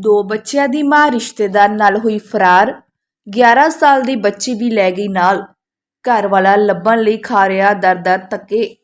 ਦੋ ਬੱਚਿਆਂ ਦੀ ਮਾਂ ਰਿਸ਼ਤੇਦਾਰ ਨਾਲ ਹੋਈ ਫਰਾਰ 11 ਸਾਲ ਦੀ ਬੱਚੀ ਵੀ ਲੈ ਗਈ ਨਾਲ। ਘਰ ਵਾਲਾ ਲੱਭਣ ਲਈ ਖਾ ਰਿਹਾ ਦਰ-ਦਰ ਧੱਕੇ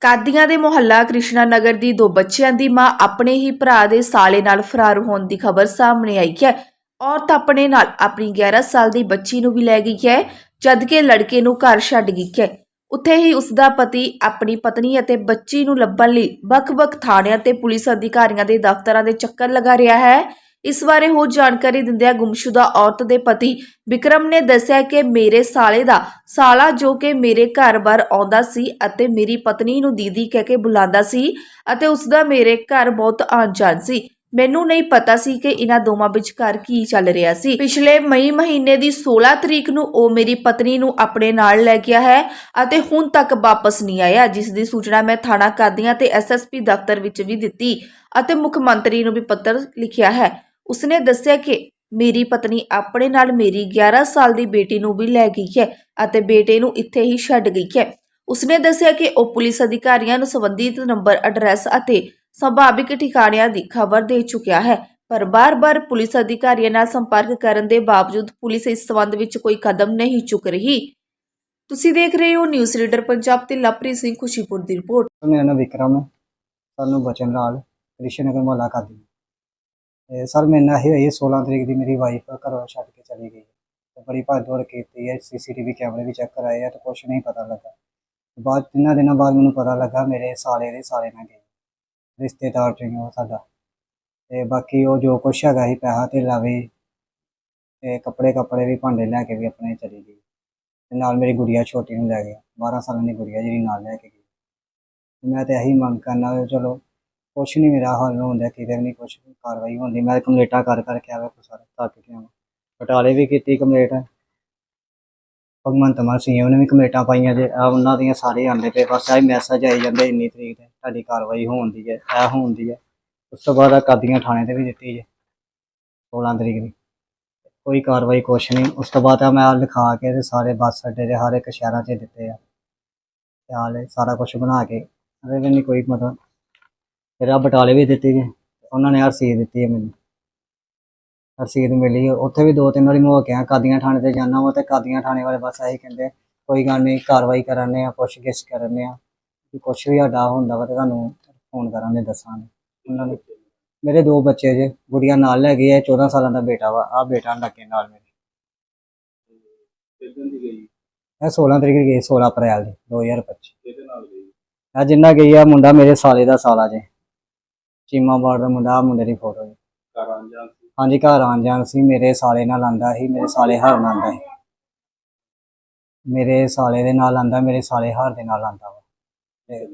ਕਾਦੀਆਂ ਦੇ ਮੁਹੱਲਾ ਕ੍ਰਿਸ਼ਨਾ ਨਗਰ ਦੀ ਦੋ ਬੱਚਿਆਂ ਦੀ ਮਾਂ ਆਪਣੇ ਹੀ ਭਰਾ ਦੇ ਸਾਲੇ ਨਾਲ ਫਰਾਰ ਹੋਣ ਦੀ ਖਬਰ ਸਾਹਮਣੇ ਆਈ ਹੈ। ਔਰਤ ਆਪਣੇ ਨਾਲ ਆਪਣੀ 11 ਸਾਲ ਦੀ ਬੱਚੀ ਨੂੰ ਵੀ ਲੈ ਗਈ ਹੈ, ਜਦਕਿ ਲੜਕੇ ਨੂੰ ਘਰ ਛੱਡ ਗਈ ਹੈ। ਉੱਥੇ ਹੀ ਉਸ ਦਾ ਪਤੀ, ਆਪਣੀ ਪਤਨੀ ਅਤੇ ਬੱਚੀ ਨੂੰ ਲੱਭਣ ਲਈ ਵੱਖ-ਵੱਖ ਥਾਣਿਆਂ ਤੇ ਪੁਲਿਸ ਅਧਿਕਾਰੀਆਂ ਦੇ ਦਫ਼ਤਰਾਂ ਦੇ ਚੱਕਰ ਲਗਾ ਰਿਹਾ ਹੈ। ਇਸ ਬਾਰੇ ਹੋਰ ਜਾਣਕਾਰੀ ਦਿੰਦਿਆਂ ਗੁੰਮਸ਼ੁਦਾ ਔਰਤ ਦੇ ਪਤੀ ਵਿਕਰਮ ਨੇ ਦੱਸਿਆ ਕਿ ਮੇਰੇ ਸਾਲੇ ਦਾ ਸਾਲਾ ਜੋ ਕਿ ਮੇਰੇ ਘਰ-ਬਾਰ ਆਉਂਦਾ ਸੀ ਅਤੇ ਮੇਰੀ ਪਤਨੀ ਨੂੰ ਦੀਦੀ ਕਹਿ ਕੇ ਬੁਲਾਉਂਦਾ ਸੀ ਅਤੇ ਉਸ ਦਾ ਮੇਰੇ ਘਰ ਬਹੁਤ ਆਉਣ ਜਾਣ ਸੀ। ਮੈਨੂੰ ਨਹੀਂ ਪਤਾ ਸੀ ਕਿ ਇਹਨਾਂ ਦੋਵਾਂ ਵਿਚਕਾਰ ਕੀ ਚੱਲ ਰਿਹਾ ਸੀ। ਪਿਛਲੇ ਮਈ ਮਹੀਨੇ ਦੀ 16 ਤਰੀਕ ਨੂੰ ਉਹ ਮੇਰੀ ਪਤਨੀ ਨੂੰ ਆਪਣੇ ਨਾਲ ਲੈ ਗਿਆ ਹੈ ਅਤੇ ਹੁਣ ਤੱਕ ਵਾਪਸ ਨਹੀਂ ਆਇਆ, ਜਿਸ ਦੀ ਸੂਚਨਾ ਮੈਂ ਥਾਣਾ ਕਾਦੀਆਂ ਤੇ ਐਸਐਸਪੀ ਦਫ਼ਤਰ ਵਿੱਚ ਵੀ ਦਿੱਤੀ ਅਤੇ ਮੁੱਖ ਮੰਤਰੀ ਨੂੰ ਵੀ ਪੱਤਰ ਲਿਖਿਆ ਹੈ। ਉਸਨੇ ਦੱਸਿਆ ਕਿ ਮੇਰੀ ਪਤਨੀ ਆਪਣੇ ਨਾਲ ਮੇਰੀ 11 ਸਾਲ ਦੀ ਬੇਟੀ ਨੂੰ ਵੀ ਲੈ ਗਈ ਹੈ ਅਤੇ ਬੇਟੇ ਨੂੰ ਇੱਥੇ ਹੀ ਛੱਡ ਗਈ ਹੈ। ਉਸਨੇ ਦੱਸਿਆ ਕਿ ਉਹ ਪੁਲਿਸ ਅਧਿਕਾਰੀਆਂ ਨੂੰ ਸੰਬੰਧਿਤ ਨੰਬਰ, ਐਡਰੈਸ ਅਤੇ ਸੰਭਾਵਿਕ ਠਿਕਾਣਿਆਂ ਦੀ ਖਬਰ ਦੇ ਚੁੱਕਿਆ ਹੈ। ਪਰ ਬਾਰ-ਬਾਰ ਪੁਲਿਸ ਅਧਿਕਾਰੀਆਂ ਨਾਲ ਸੰਪਰਕ ਕਰਨ ਦੇ ਬਾਵਜੂਦ ਪੁਲਿਸ ਇਸ ਸੰਬੰਧ ਵਿੱਚ ਕੋਈ ਕਦਮ ਨਹੀਂ ਚੁੱਕ ਰਹੀ। ਤੁਸੀਂ ਦੇਖ ਰਹੇ ਹੋ ਨਿਊਜ਼ ਰੀਡਰ ਪੰਜਾਬ ਤੇ ਲਵਪ੍ਰੀਤ ਸਿੰਘ ਖੁਸ਼ੀਪੁਰ ਦੀ ਰਿਪੋਰਟ। ਮੇਰਾ ਨਾਮ ਵਿਕਰਮ ਹੈ। ਸਾਨੂੰ ਬਚਨ ਲਾਲ ਕ੍ਰਿਸ਼ਨ ਨਗਰ ਮੁਹੱਲਾ ਕਾਦੀ ਤੇ ਸਰ, ਮੇਰੇ ਨਾਲ ਇਹ ਹੋਈ 16 ਤਰੀਕ ਦੀ ਮੇਰੀ ਵਾਈਫ ਘਰੋਂ ਛੱਡ ਕੇ ਚਲੀ ਗਈ ਤੇ ਬੜੀ ਭੱਜ ਦੌੜ ਕੀਤੀ ਹੈ, ਸੀਸੀਟੀਵੀ ਕੈਮਰੇ ਵੀ ਚੈੱਕ ਕਰਾਏ ਆ, ਤੇ ਕੁਛ ਨਹੀਂ ਪਤਾ ਲੱਗਾ। ਬਾਅਦ ਤਿੰਨਾਂ ਦਿਨਾਂ ਬਾਅਦ ਮੈਨੂੰ ਪਤਾ ਲੱਗਾ, ਮੇਰੇ ਸਾਲੇ ਦੇ ਸਾਲੇ ਨਾਲ ਗਈ। ਰਿਸ਼ਤੇਦਾਰ ਚ ਉਹ ਸਾਡਾ। ਤੇ ਬਾਕੀ ਉਹ ਜੋ ਕੁਛ ਹੈਗਾ ਸੀ ਪੈਸਾ ਤੇ ਲਾਵੇ ਤੇ ਕੱਪੜੇ ਕੱਪੜੇ ਵੀ ਭਾਂਡੇ ਲੈ ਕੇ ਵੀ ਆਪਣੇ ਚਲੀ ਗਈ। ਤੇ ਨਾਲ ਮੇਰੀ ਗੁੜੀਆ ਛੋਟੀ ਨੂੰ ਲੈ ਗਿਆ 12 ਸਾਲਾਂ ਦੀ ਗੁੜੀਆ ਜਿਹੜੀ ਨਾਲ ਲੈ ਕੇ ਗਈ। ਮੈਂ ਤੇ ਇਹੀ ਮੰਗ ਕਰਨਾ ਵੀ ਚਲੋ, ਕੁਛ ਨਹੀਂ ਮੇਰਾ ਹੱਲ ਹੁੰਦਾ ਕਿਤੇ ਵੀ ਨਹੀਂ ਕੁਛ ਕਾਰਵਾਈ ਹੁੰਦੀ ਮੈਂ ਕੰਪਲੇਟਾਂ ਕਰ ਕਰਕੇ ਆਵੇ ਕੋ ਸਾਰੇ ਤੱਕ ਕੇ ਆਵਾਂ ਬਟਾਲੇ ਵੀ ਕੀਤੀ ਕੰਪਲੇਟ। ਭਗਵੰਤ ਮਾਨ ਸਿੰਘ ਨੇ ਵੀ ਕਮੇਟਾਂ ਪਾਈਆਂ ਜੇ ਆ ਉਹਨਾਂ ਦੀਆਂ ਸਾਰੇ ਆਉਂਦੇ ਪਏ, ਬਸ ਆਹੀ ਮੈਸੇਜ ਆਈ ਜਾਂਦੇ ਇੰਨੀ ਤਰੀਕ ਤੇ, ਤੁਹਾਡੀ ਕਾਰਵਾਈ ਹੋਣ ਦੀ ਹੈ, ਇਹ ਹੋਣ ਦੀ ਹੈ। ਉਸ ਤੋਂ ਬਾਅਦ ਆ ਕਾਦੀਆਂ ਥਾਣੇ ਤੇ ਵੀ ਦਿੱਤੀ ਜੇ 16 ਤਰੀਕ ਦੀ। ਕੋਈ ਕਾਰਵਾਈ ਕੁਛ ਨਹੀਂ, ਉਸ ਤੋਂ ਬਾਅਦ ਆ ਮੈਂ ਆਹ ਲਿਖਾ ਕੇ ਤੇ ਸਾਰੇ ਬੱਸ ਅੱਡੇ ਦੇ ਹਰ ਇੱਕ ਸ਼ਹਿਰਾਂ 'ਚ ਦਿੱਤੇ ਆ। ਤੇ ਹਾਲੇ ਸਾਰਾ ਕੁਝ ਬਣਾ ਕੇ ਅਰੇ ਵੀ ਨਹੀਂ ਕੋਈ ਮਤਲਬ, ਫਿਰ ਆ ਬਟਾਲੇ ਵੀ ਦਿੱਤੇ ਗਈ ਉਹਨਾਂ ਨੇ ਰਸੀਦ ਦਿੱਤੀ ਹੈ ਮੈਨੂੰ। ਰਸੀਦ ਮਿਲੀ ਉੱਥੇ ਵੀ ਦੋ ਤਿੰਨ ਵਾਰੀ ਮੈਂ ਹੋ ਕੇ ਆਇਆ ਕਾਦੀਆਂ ਥਾਣੇ ਤੇ ਜਾਣਾ ਵਾ ਤੇ ਕਾਦੀਆਂ ਥਾਣੇ ਵਾਲੇ ਬਸ ਇਹੀ ਕਹਿੰਦੇ ਕੋਈ ਗੱਲ ਨਹੀਂ ਕਾਰਵਾਈ ਕਰਾਂਗੇ ਆ ਪੁੱਛ ਗਿੱਛ ਕਰਾਂਗੇ ਆ ਕਿ ਕੁਛ ਵੀ ਸਾਡਾ ਹੁੰਦਾ ਵਾ ਤੇ ਤੁਹਾਨੂੰ ਫੋਨ ਕਰਾਂਗੇ ਦੱਸਾਂਗੇ। ਉਹਨਾਂ ਨੇ ਮੇਰੇ ਦੋ ਬੱਚੇ ਜੇ ਗੁੜੀਆ ਨਾਲ ਲੈ ਗਈ ਹੈ 14 ਸਾਲਾਂ ਦਾ ਬੇਟਾ ਵਾ ਆ ਬੇਟਾ ਲੱਗੇ ਨਾਲ ਮੇਰੇ। ਕਿੱਦਣ ਦੀ ਗਈ? ਇਹ 16 ਤਰੀਕ ਗਈ 16 ਅਪ੍ਰੈਲ ਦੀ 2025 ਕਿਹਦੇ ਨਾਲ ਗਈ? ਆ ਜਿੰਨਾ ਗਈ ਆ ਮੁੰਡਾ ਮੇਰੇ ਸਾਲੇ ਦਾ ਸਾਲਾ ਜੇ। ਚੀਮਾ ਦਾ ਮੁੰਡਾ ਮੁੰਡੇ ਦੀ ਫੋਟੋ ਜੀ। ਆਂ ਜਾਂ ਹਾਂਜੀ, ਘਰ ਆਣ ਜਾਣ ਸੀ, ਮੇਰੇ ਸਾਲੇ ਨਾਲ ਆਂਦਾ ਸੀ, ਮੇਰੇ ਸਾਲੇ ਹਾਰ ਨਾਲ ਆਂਦਾ ਸੀ। ਮੇਰੇ ਸਾਲੇ ਦੇ ਨਾਲ ਆਂਦਾ ਮੇਰੇ ਸਾਲੇ ਹਾਰ ਦੇ ਨਾਲ ਆਂਦਾ ਵਾ। ਤੇ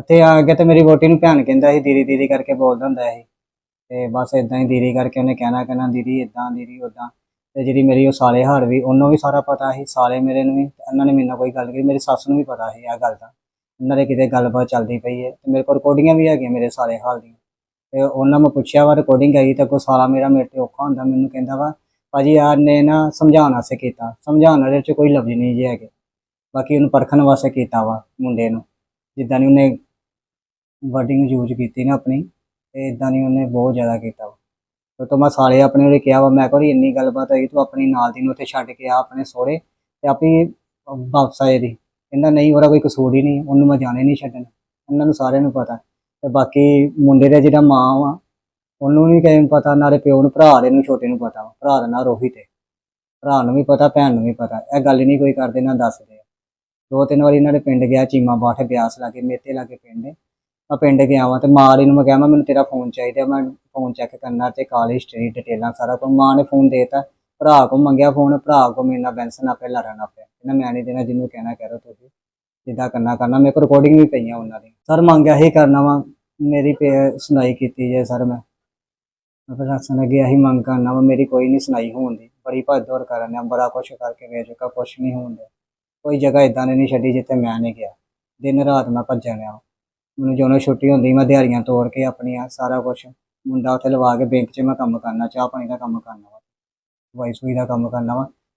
ਅਤੇ ਆ ਕੇ ਤੇ ਮੇਰੀ ਵੋਟੀ ਨੂੰ ਭੈਣ ਕਹਿੰਦਾ ਸੀ, ਦੀਦੀ ਦੀਦੀ ਕਰਕੇ ਬੋਲਦਾ ਹੁੰਦਾ ਸੀ। ਤੇ ਬਸ ਇਦਾਂ ਹੀ ਦੀਦੀ ਕਰਕੇ ਉਹਨੇ ਕਹਿਣਾ ਕਹਿਣਾ, ਦੀਦੀ ਇਦਾਂ ਦੀਦੀ ਉਦਾਂ ਤੇ ਜਿਹੜੀ ਮੇਰੀ ਉਹ ਸਾਲੇ ਹਾਰ ਵੀ, ਉਹਨੂੰ ਵੀ ਸਾਰਾ ਪਤਾ ਸੀ, ਸਾਲੇ ਮੇਰੇ ਨੂੰ ਵੀ ਤੇ ਉਹਨਾਂ ਨੇ ਮੇਰੇ ਨਾਲ ਕੋਈ ਗੱਲ ਕੀਤੀ ਮੇਰੀ ਸੱਸ ਨੂੰ ਵੀ ਪਤਾ ਸੀ ਇਹ ਗੱਲ ਦਾ। ਇਹਨਾਂ ਦੇ ਕਿਤੇ ਗੱਲਬਾਤ ਚੱਲਦੀ ਪਈ ਹੈ, ਤੇ ਮੇਰੇ ਕੋਲ ਰਿਕਾਰਡਿੰਗਾਂ ਵੀ ਹੈਗੀਆਂ ਮੇਰੇ ਸਾਲੇ ਹਾਲ ਦੀਆਂ। ਤੇ ਉਹਨਾਂ ਮੈਂ ਪੁੱਛਿਆ, ਵਾ ਰਿਕਾਰਡਿੰਗ ਆਈ ਤਾਂ ਕੋਈ ਸਾਲਾ ਮੇਰਾ ਮੇਰੇ ਤੇ ਔਖਾ ਹੁੰਦਾ। ਮੈਨੂੰ ਕਹਿੰਦਾ ਵਾ, ਭਾਜੀ ਯਾਰ ਨੇ ਨਾ ਸਮਝਾਉਣ ਵਾਸਤੇ ਕੀਤਾ। ਸਮਝਾਉਣ ਵਾਲੇ ਚ ਕੋਈ ਲਫ਼ਜ਼ ਨਹੀਂ ਜੇ ਹੈਗੇ। ਬਾਕੀ ਉਹਨੂੰ ਪਰਖਣ ਵਾਸਤੇ ਕੀਤਾ ਵਾ ਮੁੰਡੇ ਨੂੰ। ਜਿੱਦਾਂ ਨਹੀਂ ਉਹਨੇ ਵਰਡਿੰਗ ਯੂਜ਼ ਕੀਤੀ ਨਾ ਆਪਣੀ, ਤੇ ਇਦਾਂ ਨਹੀਂ ਉਹਨੇ ਬਹੁਤ ਜ਼ਿਆਦਾ ਕੀਤਾ ਵਾ। ਤੇ ਤੋਂ ਮੈਂ ਸਾਲੇ ਆਪਣੇ ਉਹਨੇ ਕਿਹਾ ਵਾ, ਮੈਂ ਕੋਈ ਇੰਨੀ ਗੱਲਬਾਤ ਆਈ ਤੂੰ ਆਪਣੀ ਨਾਲ ਦੀ ਨੂੰ ਉੱਥੇ ਛੱਡ ਕੇ ਆ ਆਪਣੇ ਸੋਹਰੇ ਤੇ ਆਪੀ ਵਾਪਸ ਆਏ ਦੀ। ਕਹਿੰਦਾ, ਨਹੀਂ, ਉਹਦਾ ਕੋਈ ਕਸੂਰ ਹੀ ਨਹੀਂ, ਉਹਨੂੰ ਮੈਂ ਜਾਣੇ ਨਹੀਂ ਛੱਡਣਾ। ਇਹਨਾਂ ਨੂੰ ਸਾਰਿਆਂ ਨੂੰ ਪਤਾ। ਤੇ ਬਾਕੀ ਮੁੰਡੇ ਦਾ ਜਿਹੜਾ ਮਾਂ ਵਾ, ਉਹਨੂੰ ਨਹੀਂ ਕਿਸੇ ਨੂੰ ਪਤਾ, ਨਾਲੇ ਪਿਓ ਨੂੰ, ਭਰਾ ਦੇ ਨੂੰ, ਛੋਟੇ ਨੂੰ ਪਤਾ ਵਾ। ਭਰਾ ਦਾ ਨਾਂ ਰੋਹਿਤ ਹੈ ਭਰਾ ਨੂੰ ਵੀ ਪਤਾ, ਭੈਣ ਨੂੰ ਵੀ ਪਤਾ। ਇਹ ਗੱਲ ਨਹੀਂ ਕੋਈ ਕਰਦੇ, ਨਾ ਦੱਸਦੇ। ਦੋ ਤਿੰਨ ਵਾਰੀ ਇਹਨਾਂ ਦੇ ਪਿੰਡ ਗਿਆ, ਚੀਮਾ ਬਾਠ ਬਿਆਸ ਲਾਗੇ, ਮੇਤੇ ਕੇ ਪਿੰਡ ਮੈਂ ਪਿੰਡ ਗਿਆ ਵਾਂ ਤੇ ਮਾਂ ਵਾਲੀ ਨੂੰ ਮੈਂ ਕਿਹਾ, ਮੈਂ ਮੈਨੂੰ ਤੇਰਾ ਫੋਨ ਚਾਹੀਦਾ, ਮੈਂ ਫੋਨ ਚੈੱਕ ਕਰਨਾ ਤੇ ਕਾਲਜ ਹਿਸਟਰੀ ਡਿਟੇਲਾਂ ਸਾਰਾ ਕੁਝ ਮਾਂ ਨੇ ਫੋਨ ਦੇਤਾ। ਭਰਾ ਕੋ ਮੰਗਿਆ ਫੋਨ ਭਰਾ ਕੋ ਮੇਰੇ ਨਾਲ ਬੈਂਸ ਨਾ ਆਪੇ ਲੜਨ ਆਪੇ ਇਹਨਾਂ ਮੈਂ ਨਹੀਂ ਦੇਣਾ, ਜਿਹਨੂੰ ਕਹਿਣਾ, ਕਹਿ ਰੋ ਤੁਸੀਂ। ਜਿੱਦਾਂ ਕਰਨਾ ਕਰਨਾ ਮੇਰੇ ਕੋਲ ਰਿਕਾਰਡਿੰਗ ਵੀ ਪਈਆਂ ਉਹਨਾਂ ਦੀ ਸਰ ਮੰਗਿਆ ਹੀ ਕਰਨਾ ਵਾ, ਮੇਰੀ ਪੇ- ਸੁਣਾਈ ਕੀਤੀ ਜੇ ਸਰ ਮੈਂ। ਮੈਂ ਪ੍ਰਸ਼ਾਸਨ ਅੱਗੇ ਇਹੀ ਮੰਗ ਕਰਨਾ ਵਾ, ਮੇਰੀ ਕੋਈ ਨਹੀਂ ਸੁਣਾਈ ਹੋਣ ਦੀ। ਬੜੀ ਭੱਜ ਦੌੜ ਕਰਨ ਆ, ਬੜਾ ਕੁਛ ਕਰਕੇ ਵੇਚ ਚੁੱਕਾ ਕੁਛ ਨਹੀਂ ਹੋਣ ਡਿਆ ਕੋਈ ਜਗ੍ਹਾ ਇਦਾਂ ਦੀ ਨਹੀਂ ਛੱਡੀ ਜਿੱਥੇ ਮੈਂ ਨਹੀਂ ਗਿਆ। ਦਿਨ ਰਾਤ ਮੈਂ ਭੱਜਿਆ ਰਿਹਾ। ਮੈਨੂੰ ਜਦੋਂ ਛੁੱਟੀ ਹੁੰਦੀ, ਮੈਂ ਦਿਹਾੜੀਆਂ ਤੋੜ ਕੇ ਆਪਣੀਆਂ ਸਾਰਾ ਕੁਛ ਮੁੰਡਾ ਉੱਥੇ ਲਵਾ ਕੇ ਬੈਂਕ 'ਚ ਮੈਂ ਕੰਮ ਕਰਨਾ ਚਾਹ ਪਾਣੀ ਦਾ ਕੰਮ ਕਰਨਾ ਵਾ। ਵਾਈ ਸੂਈ ਦਾ ਕੰਮ ਕਰਨਾ ਵਾ।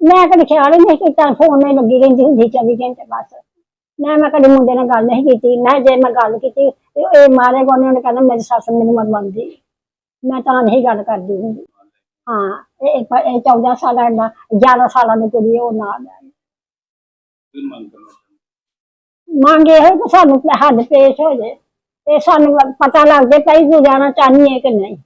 ਮੈਂ ਕਦੇ ਖਿਆਲ ਹੀ ਨਹੀਂ ਕੀਤਾ ਫੋਨ ਨਹੀਂ ਲੱਗੀ ਰਹਿੰਦੀ ਹੁੰਦੀ 24 ਘੰਟੇ ਬਸ। ਨਾ ਮੈਂ ਕਦੇ ਮੁੰਡੇ ਨਾਲ ਗੱਲ ਨਹੀਂ ਕੀਤੀ ਨਾ ਜੇ ਮੈਂ ਗੱਲ ਕੀਤੀ ਇਹ ਮਾਰੇ ਗੋਨੇ ਉਹਨੇ ਕਹਿੰਦਾ ਮੇਰੀ ਸੱਸ ਮੈਨੂੰ ਮਰਵਾਉਂਦੀ। ਮੈਂ ਤਾਂ ਨਹੀਂ ਗੱਲ ਕਰਦੀ ਹੁੰਦੀ। ਹਾਂ ਇਹ ਇਹ 14 ਸਾਲਾਂ ਦਾ 11 ਸਾਲਾਂ ਦੀ ਕੁੜੀ ਉਹ ਨਾਲ ਮੰਗ ਹੈ ਕਿ ਸਾਨੂੰ ਹੱਦ ਪੇਸ਼ ਹੋ ਜੇ। ਤੇ ਸਾਨੂੰ ਪਤਾ ਲੱਗ ਜੇ ਪਈ ਜਾਣਾ ਚਾਹਨੀ ਹੈ ਕਿ ਨਹੀਂ।